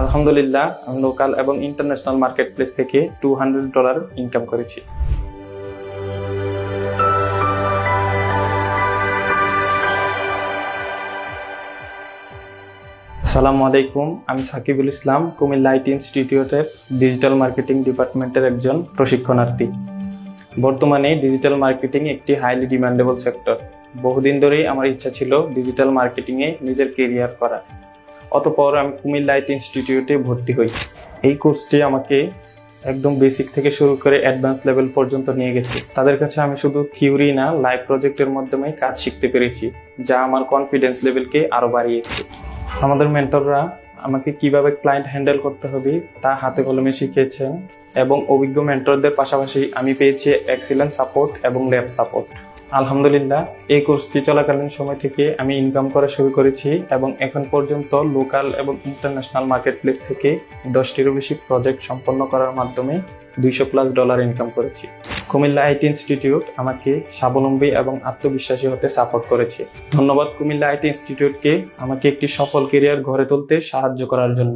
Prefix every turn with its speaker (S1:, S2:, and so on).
S1: আলহামদুলিল্লাহ লোকাল এবং international market place থেকে টু হান্ড্রেড ডলার ইনকাম করেছি। আসসালামু আলাইকুম, আমি সাকিবুল ইসলাম, কুমিল্লা আইটি ইনস্টিটিউটের ডিজিটাল মার্কেটিং ডিপার্টমেন্টের একজন প্রশিক্ষণার্থী। বর্তমানে ডিজিটাল মার্কেটিং একটি হাইলি ডিমান্ডেবল সেক্টর বহুদিন ধরেই আমার ইচ্ছা ছিল ডিজিটাল মার্কেটিংয়ে নিজের কেরিয়ার করা অতপর আমি কুমিল্লা আইটি ইনস্টিটিউটে ভর্তি হই। এই কোর্সটি আমাকে একদম বেসিক থেকে শুরু করে অ্যাডভান্স লেভেল পর্যন্ত নিয়ে গেছে। তাদের কাছে আমি শুধু থিওরি না লাইভ প্রজেক্টের মাধ্যমে কাজ শিখতে পেরেছি, যা আমার কনফিডেন্স লেভেলকে আরও বাড়িয়েছে। আমাদের মেন্টররা আমাকে কীভাবে ক্লায়েন্ট হ্যান্ডেল করতে হবে, তা হাতে কলমে শিখিয়েছেন এবং অভিজ্ঞ মেন্টরদের পাশাপাশি আমি পেয়েছি এক্সিলেন্ট সাপোর্ট এবং ল্যাব সাপোর্ট আলহামদুলিল্লাহ, এই কোর্সটি চলাকালীন সময় থেকে আমি ইনকাম করা শুরু করেছি এবং এখন পর্যন্ত লোকাল এবং ইন্টারন্যাশনাল মার্কেট প্লেস থেকে দশটিরও বেশি প্রজেক্ট সম্পন্ন করার মাধ্যমে দুইশো প্লাস ডলার ইনকাম করেছি। কুমিল্লা আইটি ইনস্টিটিউট আমাকে স্বাবলম্বী এবং আত্মবিশ্বাসী হতে সাপোর্ট করেছে। ধন্যবাদ কুমিল্লা আইটি ইনস্টিটিউটকে আমাকে একটি সফল কেরিয়ার গড়ে তুলতে সাহায্য করার জন্য।